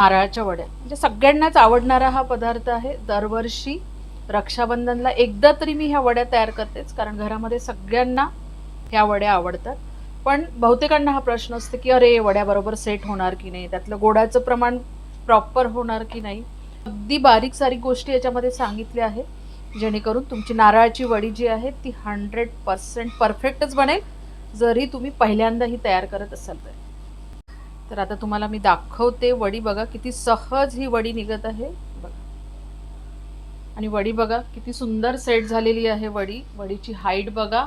नारळाच्या वड्या. म्हणजे सगळ्यांनाच आवडणारा हा पदार्थ आहे दरवर्षी रक्षाबंधनला एकदा तरी मी ह्या वड्या तयार करतेच कारण घरामध्ये सगळ्यांना ह्या वड्या आवडतात. पण बहुतेकांना हा प्रश्न असतो की अरे वड्याबरोबर सेट होणार की नाही? त्यातलं गोडाचं प्रमाण प्रॉपर होणार की नाही? अगदी बारीक सारीक गोष्टी याच्यामध्ये सांगितल्या आहेत जेणेकरून तुमची नारळाची वडी जी आहे ती हंड्रेड पर्सेंट परफेक्टच बनेल जरी तुम्ही पहिल्यांदा ही तयार करत असाल तर. तर आता तुम्हाला मी दाखवते वडी बघा किती सहज ही वडी निघत आहे. बघा. आणि वडी बघा किती सुंदर सेट झालेली आहे वडी. वडीची हाईट बघा.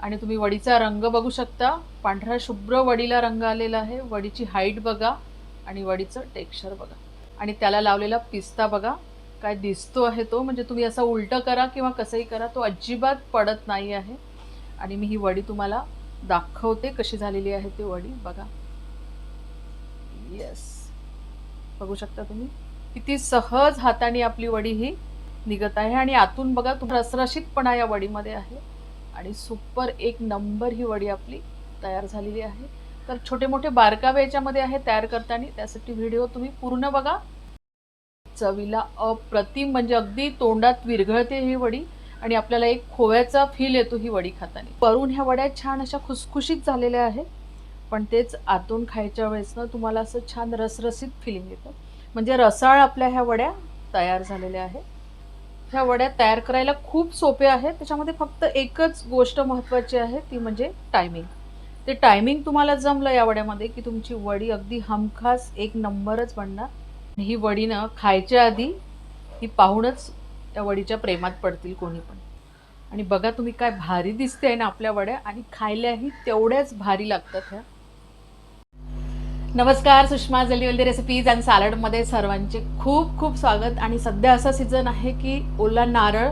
आणि तुम्ही वडीचा रंग बघू शकता. पांढरा शुभ्र वडीला रंग आलेला आहे. वडीची हाईट बघा. आणि वडीचं टेक्स्चर बघा. आणि त्याला लावलेला पिस्ता बघा. काय दिसतो आहे तो? म्हणजे तुम्ही असं उलटं करा किंवा कसंही करा तो अजिबात पडत नाही आहे. आणि मी ही वडी तुम्हाला दाखवते कशी झालेली आहे ती वडी. बघा. येस बघू शकता तुम्ही. किती सहज हाताने आपली वडी ही निघत आहे आणि आतून बघा तुम्हाला रसरशीतपणा या वडीमध्ये आहे. आणि सुपर एक नंबर ही वडी आपली तयार झालेली आहे. तर छोटे मोठे बारकावे याच्यामध्ये आहे तयार करताना. त्यासाठी व्हिडिओ तुम्ही पूर्ण बघा. चवीला अप्रतिम म्हणजे अगदी तोंडात विरघळते ही वडी. आणि आपल्याला एक खोव्याचा फील येतो ही वडी खाताना. वरून ह्या वड्या छान अशा खुसखुशीत झालेल्या आहेत. पण तेच आतून खायच्या वेळेस ना तुम्हाला असं छान रसरसीत फिलिंग येतं. म्हणजे रसाळ आपल्या ह्या वड्या तयार झालेल्या आहेत. ह्या वड्या तयार करायला खूप सोपे आहेत. त्याच्यामध्ये फक्त एकच गोष्ट महत्त्वाची आहे ती म्हणजे टायमिंग ते टायमिंग तुम्हाला जमलं या वड्यामध्ये की तुमची वडी अगदी हमखास एक नंबरच बनणार. ही वडी ना खायच्या आधी ही पाहूनच त्या वडीच्या प्रेमात पडतील कोणी पण. आणि बघा तुम्ही काय भारी दिसते आहे ना आपल्या वड्या आणि खायलाही तेवढ्याच भारी लागतात ह्या. नमस्कार सुषमा जल्दीवल्दी रेसिपीज अँड सॅलडमध्ये सर्वांचे खूप खूप स्वागत. आणि सध्या असा सीझन आहे की ओला नारळ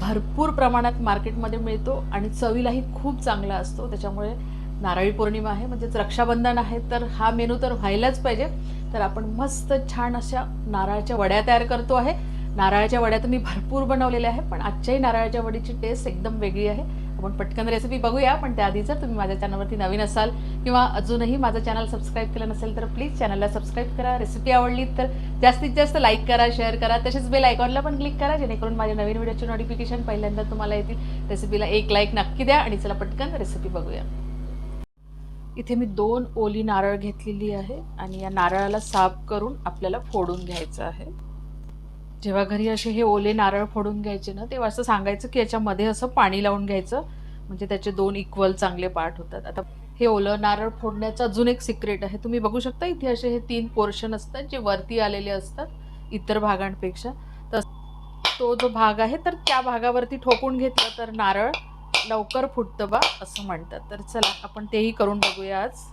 भरपूर प्रमाणात मार्केटमध्ये मिळतो आणि चवीलाही खूप चांगला असतो. त्याच्यामुळे नारळी पौर्णिमा आहे म्हणजेच रक्षाबंधन आहे तर हा मेनू तर व्हायलाच पाहिजे. तर आपण मस्त छान अशा नारळाच्या वड्या तयार करतो आहे. नारळाच्या वड्या तर मी भरपूर बनवलेल्या आहे पण आजच्याही नारळाच्या वडीची टेस्ट एकदम वेगळी आहे. आपण पटकन रेसिपी बघूया पण त्याआधी जर तुम्ही माझ्या चॅनलवरती नवीन असाल किंवा अजूनही माझं चॅनल सबस्क्राईब केलं नसेल तर प्लीज चॅनलला सबस्क्राईब करा. रेसिपी आवडली तर जास्तीत जास्त लाईक करा शेअर करा. तसेच बेल आयकॉनला पण क्लिक करा जेणेकरून माझ्या नवीन व्हिडिओचे नोटिफिकेशन पहिल्यांदा तुम्हाला येतील. रेसिपीला एक लाईक नक्की द्या आणि चला पटकन रेसिपी बघूया. इथे मी दोन ओली नारळ घेतलेली आहे आणि या नारळाला साफ करून आपल्याला फोडून घ्यायचं आहे. जेव्हा घरी असे हे ओले नारळ फोडून घ्यायचे ना तेव्हा असं सांगायचं की याच्यामध्ये असं पाणी लावून घ्यायचं. म्हणजे त्याचे दोन इक्वल चांगले पार्ट होतात. आता हे ओलं नारळ फोडण्याचं अजून एक सिक्रेट आहे. तुम्ही बघू शकता इथे असे हे तीन पोर्शन असतात जे वरती आलेले असतात इतर भागांपेक्षा. तर तो जो भाग आहे तर त्या भागावरती ठोकून घेतलं तर नारळ लवकर फुटतं बा असं म्हणतात. तर चला आपण तेही करून बघूया आज.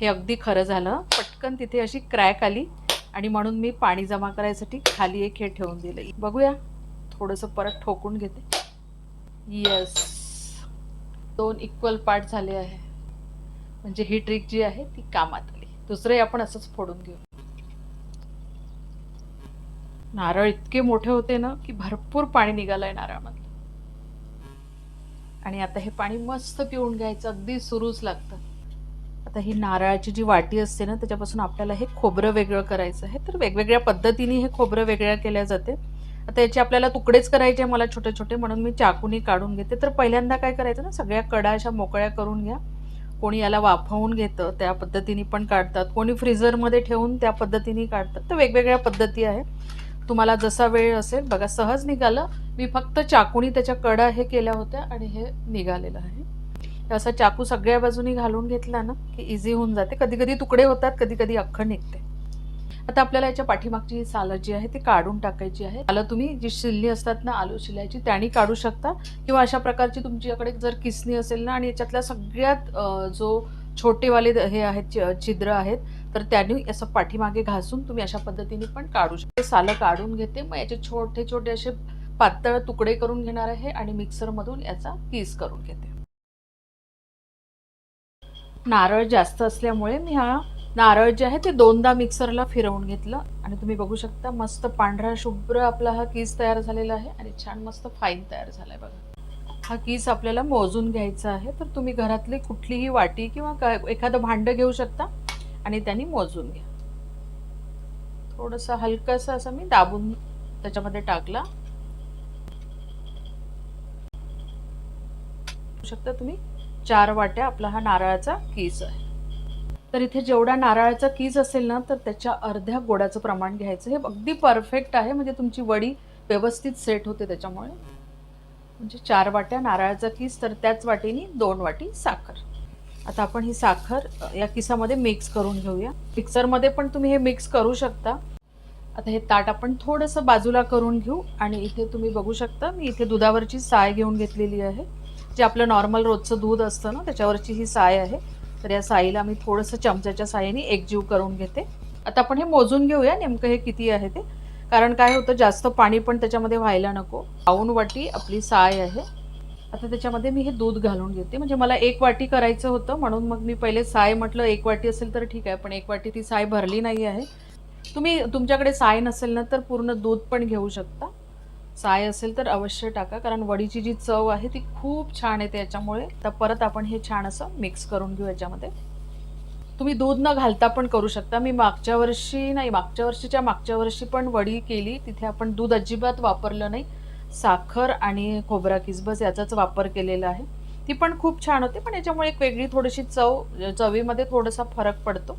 हे अगदी खरं झालं. पटकन तिथे अशी क्रॅक आली. आणि म्हणून मी पाणी जमा करायसाठी खाली एक हे ठेवून दिलं. बघूया. थोडंसं परत ठोकून घेते. येस दोन इक्वल पार्ट झाले आहे. म्हणजे ही ट्रिक जी आहे ती कामात आली. दुसरंही आपण असंच फोडून घेऊ. नारळ इतके मोठे होते ना की भरपूर पाणी निघालंय नारळामधलं. आणि आता हे पाणी मस्त पिऊन घ्यायचं. अगदी सुरूच लागतं. आता ही नारळाची जी वाटी असते ना त्याच्यापासून आपल्याला हे खोबरं वेगळं करायचं आहे. तर वेगवेगळ्या पद्धतीने हे खोबरं वेगळ्या केल्या जाते. आता याचे आपल्याला तुकडेच करायचे मला छोटे छोटे म्हणून मी चाकूनी काढून घेते. तर पहिल्यांदा काय करायचं ना सगळ्या कडा अशा मोकळ्या करून घ्या. कोणी याला वाफवून घेतं त्या पद्धतीने पण काढतात. कोणी फ्रीझरमध्ये ठेवून त्या पद्धतीने काढतात. तर वेगवेगळ्या पद्धती आहे. तुम्हाला जसा वेळ असेल बघा सहज निघालं. मी फक्त चाकूनी त्याच्या कडा हे केल्या होत्या आणि हे निघालेलं आहे. असा चाकू सगळ्या बाजूनी घालून घेतला ना की इझी होऊन जाते. कधी कधी तुकडे होतात कधी कधी अख्खं निघते. आता आपल्याला याच्या पाठीमागची ही सालं जी आहे ती काढून टाकायची आहे. आलं तुम्ही जी शिल्ली असतात ना आलू शिलायची त्यानी काढू शकता. किंवा अशा प्रकारची तुमच्याकडे जर किसणी असेल ना आणि याच्यातल्या सगळ्यात जो छोटेवाले हे आहेत छिद्र आहेत तर त्यांनी असं पाठीमागे घासून तुम्ही अशा पद्धतीने पण काढू शकता. सालं काढून घेते. मग याचे छोटे छोटे असे पातळ तुकडे करून घेणार आहे आणि मिक्सरमधून याचा किस करून घेते. नारळ जास्त असल्यामुळे मी हा नारळ जे आहे ते दोनदा मिक्सरला फिरवून घेतलं. आणि तुम्ही बघू शकता मस्त पांढरा शुभ्र आपला हा कीस तयार झालेला आहे आणि छान मस्त फाईन तयार झाला आहे बघा. हा कीस आपल्याला मोजून घ्यायचा आहे. तर तुम्ही घरातली कुठलीही वाटी किंवा काय एखादं भांडं घेऊ शकता आणि त्यांनी मोजून घ्या. थोडंसं हलकंसं असं मी दाबून त्याच्यामध्ये टाकला. बघू शकता तुम्ही? चार वाट्या आपला हा नारळाचा कीज आहे. तर इथे जेवढा नारळाचा कीज असेल ना तर त्याच्या अर्ध्या गोडाचं प्रमाण घ्यायचं. हे अगदी परफेक्ट आहे. म्हणजे तुमची वडी व्यवस्थित सेट होते त्याच्यामुळे. म्हणजे चार वाट्या नारळाचा कीस तर त्याच वाटीने दोन वाटी साखर. आता आपण ही साखर या किसामध्ये मिक्स करून घेऊया. मिक्सरमध्ये पण तुम्ही हे मिक्स करू शकता. आता हे ताट आपण थोडंसं बाजूला करून घेऊ. आणि इथे तुम्ही बघू शकता मी इथे दुधावरची साय घेऊन घेतलेली आहे. जे आपलं नॉर्मल रोजचं दूध असतं ना त्याच्यावरची ही साय आहे. तर या साईला मी थोडंसं चमच्याच्या सायने एकजीव करून घेते. आता आपण हे मोजून घेऊया नेमकं हे किती आहे ते. कारण काय होतं जास्त पाणी पण त्याच्यामध्ये व्हायला नको. पाऊन वाटी आपली साय आहे. आता त्याच्यामध्ये मी हे दूध घालून घेते. म्हणजे मला एक वाटी करायचं होतं म्हणून मग मी पहिले साय म्हटलं एक वाटी असेल तर ठीक आहे पण एक वाटी ती साय भरली नाही आहे. तुम्ही तुमच्याकडे साय नसेल ना तर पूर्ण दूध पण घेऊ शकता. साय असेल तर अवश्य टाका कारण वडीची जी चव आहे ती खूप छान येते याच्यामुळे. तर परत आपण हे छान असं मिक्स करून घेऊ याच्यामध्ये. तुम्ही दूध न घालता पण करू शकता. मी मागच्या वर्षी नाही मागच्या वर्षीच्या मागच्या वर्षी पण वडी केली. तिथे आपण दूध अजिबात वापरलं नाही. साखर आणि खोबरा किसबस याचाच वापर केलेला आहे. ती पण खूप छान होते पण याच्यामुळे एक वेगळी थोडीशी चव चवीमध्ये थोडासा फरक पडतो.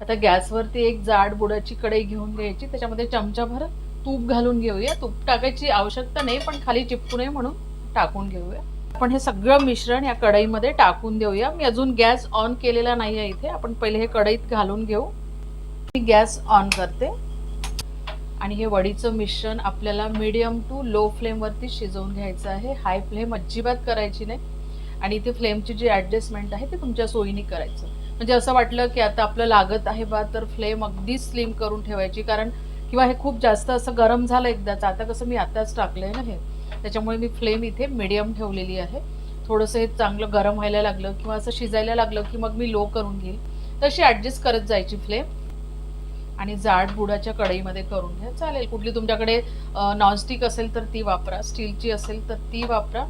आता गॅसवरती एक जाड बुडाची कढई घेऊन घ्यायची. त्याच्यामध्ये चमचाभर तूप घालून घेऊया. तूप टाकायची आवश्यकता नाही पण खाली चिपकू नये म्हणून टाकून घेऊया. आपण हे सगळं मिश्रण या कढईमध्ये टाकून देऊया. मी अजून गॅस ऑन केलेला नाही आहे इथे. आपण पहिले हे कढईत घालून घेऊ. मी गॅस ऑन करते. आणि हे वडीचं मिश्रण आपल्याला मीडियम टू लो फ्लेमवरती शिजवून घ्यायचं आहे. हाय फ्लेम अजिबात करायची नाही. आणि इथे फ्लेमची जी ॲडजस्टमेंट आहे ते तुमच्या सोयीने करायचं. म्हणजे असं वाटलं की आता आपलं लागत आहे बा तर फ्लेम अगदी स्लिम करून ठेवायची. कारण किंवा हे खूप जास्त असं गरम झालं एकदाच. आता कसं मी आताच टाकलं आहे ना हे. त्याच्यामुळे मी फ्लेम इथे मिडियम ठेवलेली आहे. थोडंसं हे चांगलं गरम व्हायला लागलं किंवा असं शिजायला लागलं की मग मी लो करून घेईल. तशी ॲडजस्ट करत जायची फ्लेम. आणि जाड बुडाच्या कढईमध्ये करून घ्या. चालेल. कुठली तुमच्याकडे नॉनस्टिक असेल तर ती वापरा. स्टीलची असेल तर ती वापरा.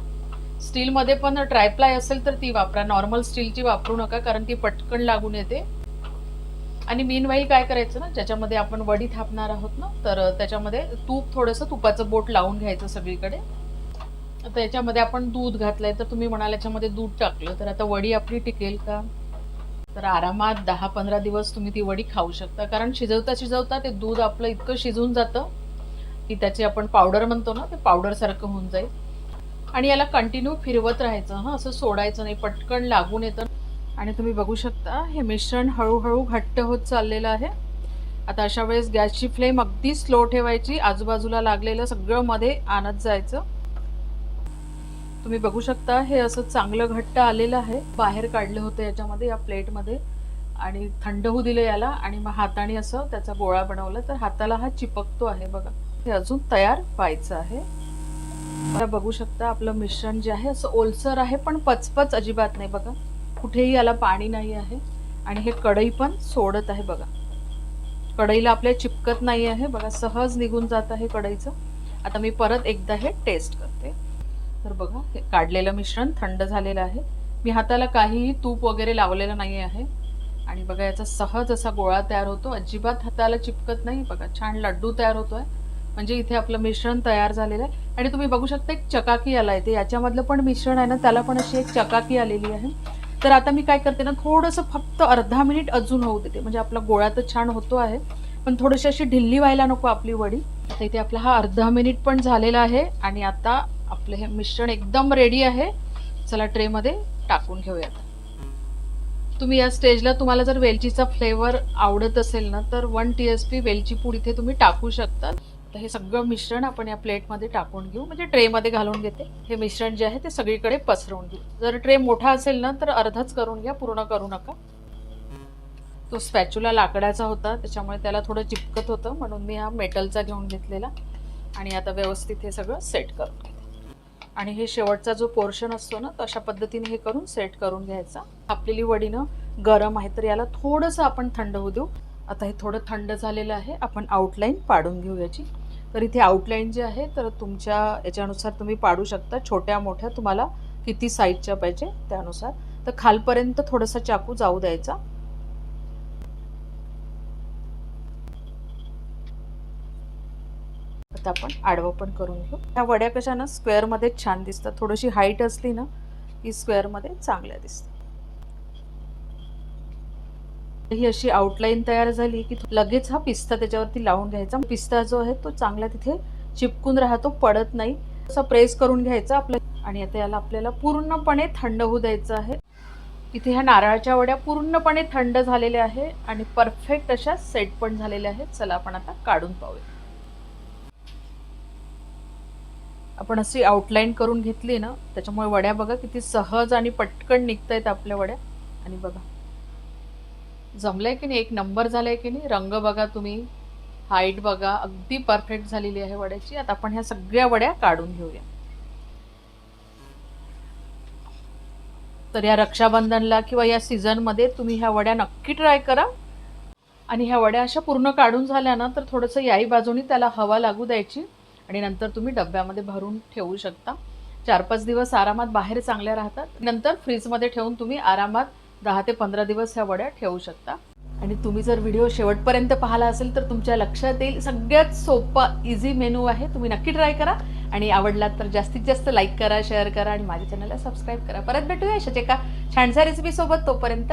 स्टीलमध्ये पण ट्रायप्लाय असेल तर ती वापरा. नॉर्मल स्टीलची वापरू नका कारण ती पटकन लागून येते. आणि मीन काय करायचं ना ज्याच्यामध्ये आपण वडी थापणार आहोत ना तर त्याच्यामध्ये तूप थोडंसं तुपाचं बोट लावून घ्यायचं सगळीकडे. आता याच्यामध्ये आपण दूध घातलंय तर तुम्ही म्हणाल याच्यामध्ये दूध टाकलं तर आता वडी आपली टिकेल का? तर आरामात दहा पंधरा दिवस तुम्ही ती वडी खाऊ शकता कारण शिजवता शिजवता ते दूध आपलं इतकं शिजून जातं की त्याची आपण पावडर म्हणतो ना ते पावडर सारखं होऊन जाईल. आणि याला कंटिन्यू फिरवत राहायचं हां असं सोडायचं नाही पटकन लागून येतं. आणि तुम्ही बघू शकता हे मिश्रण हळूहळू घट्ट होत चाललेलं आहे. आता अशा वेळेस गॅसची फ्लेम अगदी स्लो ठेवायची आजूबाजूला लागलेलं सगळं मध्ये आणत जायचं. तुम्ही बघू शकता हे असं चांगलं घट्ट आलेलं आहे. बाहेर काढलं होतं याच्यामध्ये या प्लेटमध्ये. आणि थंड होऊ दिलं याला आणि मग हाताने असं त्याचा गोळा बनवला. तर हाताला हा चिपकतो आहे बघा. हे अजून तयार व्हायचं आहे. बघू शकता आपलं मिश्रण जे आहे असं ओलसर आहे पण पचपच अजिबात नाही बघा. कुठेही याला पाणी नाही आहे आणि हे कढई पण सोडत आहे बघा. कढईला आपल्या चिपकत नाही आहे. बघा सहज निघून जात आहे कढईचं. आता मी परत एकदा हे टेस्ट करते. तर बघा हे काढलेलं मिश्रण थंड झालेलं आहे. मी हाताला काहीही तूप वगैरे लावलेलं नाही आहे. आणि बघा याचा सहज असा गोळा तयार होतो. अजिबात हाताला चिपकत नाही. बघा छान लड्डू तयार होतोय. म्हणजे इथे आपलं मिश्रण तयार झालेलं आहे. आणि तुम्ही बघू शकता एक चकाकी आला आहे ते याच्यामधलं पण मिश्रण आहे ना त्याला पण अशी एक चकाकी आलेली आहे. तर आता मी काय करते ना थोडंसं फक्त अर्धा मिनिट अजून होऊ देते. म्हणजे आपला गोळा तर छान होतो आहे पण थोडीशी अशी ढिल्ली व्हायला नको आपली वडी. आता इथे आपला हा अर्धा मिनिट पण झालेला आहे आणि आता आपलं हे मिश्रण एकदम रेडी आहे. चला ट्रेमध्ये टाकून घेऊयात तुम्ही या स्टेजला तुम्हाला जर वेलचीचा फ्लेवर आवडत असेल ना तर वन टी एस पी वेलची पूड इथे तुम्ही टाकू शकता. तर हे सगळं मिश्रण आपण या प्लेटमध्ये टाकून घेऊ. म्हणजे ट्रेमध्ये घालून घेते. हे मिश्रण जे आहे ते सगळीकडे पसरवून घेऊ. जर ट्रे मोठा असेल ना तर अर्धच करून घ्या पूर्ण करू नका. तो स्पॅच्युला लाकडाचा होता त्याच्यामुळे त्याला थोडं चिपकत होतं म्हणून मी हा मेटलचा घेऊन घेतलेला. आणि आता व्यवस्थित हे सगळं सेट करून घेते. आणि हे शेवटचा जो पोर्शन असतो ना तशा पद्धतीने हे करून सेट करून घ्यायचा. आपलेली वडीनं गरम आहे तर याला थोडंसं आपण थंड होऊ देऊ. आता हे थोडं थंड झालेलं आहे. आपण आउटलाईन पाडून घेऊ याची तर इथे आउटलाईन जे आहे तर तुमच्या याच्यानुसार तुम्ही पाडू शकता. छोट्या मोठ्या तुम्हाला किती साईजच्या पाहिजे त्यानुसार. तर खालपर्यंत थोडासा चाकू जाऊ द्यायचा. आता आपण आडवं पण करून घेऊ. ह्या वड्या कशा ना स्क्वेअरमध्ये छान दिसतात. थोडीशी हाईट असली ना की स्क्वेअरमध्ये चांगल्या दिसतात. ही अशी आउटलाईन तयार झाली की लगेच हा पिस्ता त्याच्यावरती लावून घ्यायचा. पिस्ता जो आहे तो चांगला तिथे चिपकून राहतो पडत नाही. असा प्रेस करून घ्यायचा आपला आणि आता याला आपल्याला पूर्णपणे थंड होऊ द्यायचं आहे. इथे ह्या नारळाच्या वड्या पूर्णपणे थंड झालेल्या आहे आणि परफेक्ट अशा सेट पण झालेल्या आहेत. चला आपण आता काढून पाहूया. आपण अशी आउटलाईन करून घेतली ना त्याच्यामुळे वड्या बघा किती सहज आणि पटकन निघत आहेत आपल्या वड्या. आणि बघा. जमलंय की नाही? एक नंबर झालाय की नाही? रंग बघा तुम्ही. हाईट बघा. अगदी परफेक्ट झालेली आहे वड्याची. आता आपण ह्या सगळ्या वड्या काढून घेऊया. तर या रक्षाबंधनला किंवा या सीझनमध्ये तुम्ही ह्या वड्या नक्की ट्राय करा. आणि ह्या वड्या अशा पूर्ण काढून झाल्या ना तर थोडंसं याही बाजूनी त्याला हवा लागू द्यायची. आणि नंतर तुम्ही डब्यामध्ये भरून ठेवू शकता. चार पाच दिवस आरामात बाहेर चांगल्या राहतात. नंतर फ्रीजमध्ये ठेवून तुम्ही आरामात दहा ते पंधरा दिवस ह्या वड्या ठेवू शकता. आणि तुम्ही जर व्हिडिओ शेवटपर्यंत पाहिला असेल तर तुमच्या लक्षात येईल सगळ्यात सोपा इझी मेनू आहे. तुम्ही नक्की ट्राय करा. आणि आवडलात तर जास्तीत जास्त लाईक करा शेअर करा आणि माझ्या चॅनलला सबस्क्राईब करा. परत भेटूया अशाच एका छानशा रेसिपीसोबत तोपर्यंत